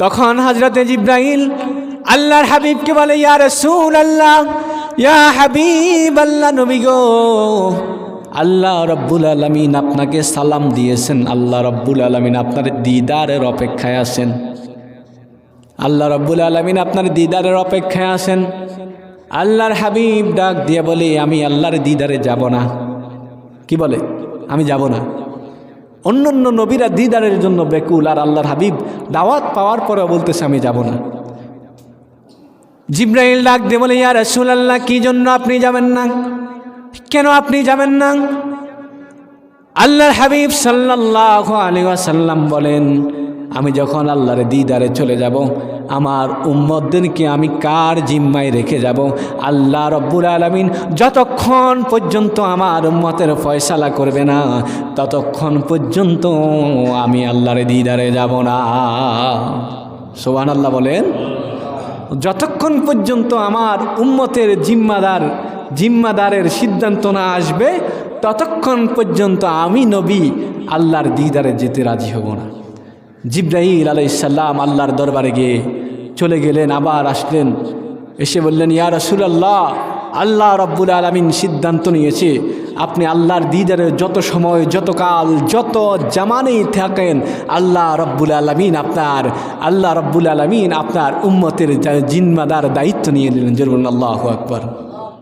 তখন হজরতে জিব্রাহিল আল্লাহর হাবিবকে বলে, ইয়া রসুল আল্লাহ ইয়া হাবিব আল্লাহ নবী গো, আল্লাহ রব্বুল আলমিন আপনাকে সালাম দিয়েছেন। আল্লাহ রব্বুল আলমিন আপনার দিদারের অপেক্ষায় আছেন। আল্লাহ রব্বুল আলমিন আপনার দিদারের অপেক্ষায় আছেন। আল্লাহর হাবিব ডাক দিয়ে বলে, আমি আল্লাহর দিদারে যাব না। কি বলে? আমি যাব না। অন্য অন্য নবীরা দিদারের জন্য বেকুল আর আল্লাহর হাবিব দাওয়াত পাওয়ার পরেও বলতেছে, আমি যাব না। জিব্রাইল ডাক দে বলে, ইয়া রসুল আল্লাহ কি জন্য আপনি যাবেন না? কেন আপনি যাবেন না? আল্লাহর হাবিব সাল্লাহ আলী ওয়াসাল্লাম বলেন, আমি যখন আল্লাহর দিদারে চলে যাব আমার উম্মদদেরকে আমি কার জিম্মায় রেখে যাব? আল্লাহ রব্বুল আলমিন যতক্ষণ পর্যন্ত আমার উম্মতের ফয়সালা করবে না, ততক্ষণ পর্যন্ত আমি আল্লাহর দিদারে যাব না। সোহান আল্লাহ বলেন, যতক্ষণ পর্যন্ত আমার উম্মতের জিম্মাদার, জিম্মাদারের সিদ্ধান্ত না আসবে, ততক্ষণ পর্যন্ত আমি নবী আল্লাহর দিদারে যেতে রাজি হব না। জিব্রাহিল আলাইসাল্লাম আল্লাহর দরবারে গিয়ে চলে গেলেন, আবার আসলেন। এসে বললেন, ইয়া রসুলাল্লাহ, আল্লাহ রব্বুল আলমিন সিদ্ধান্ত নিয়েছে, আপনি আল্লাহর দিদারে যত সময়, যত কাল, যত জামানেই থাকেন, আল্লাহ রব্বুল আলমিন আপনার, আল্লাহ রব্বুল আলমিন আপনার উম্মতের জিম্মাদার দায়িত্ব নিয়ে নিলেন। জরুল আল্লাহ আকবর।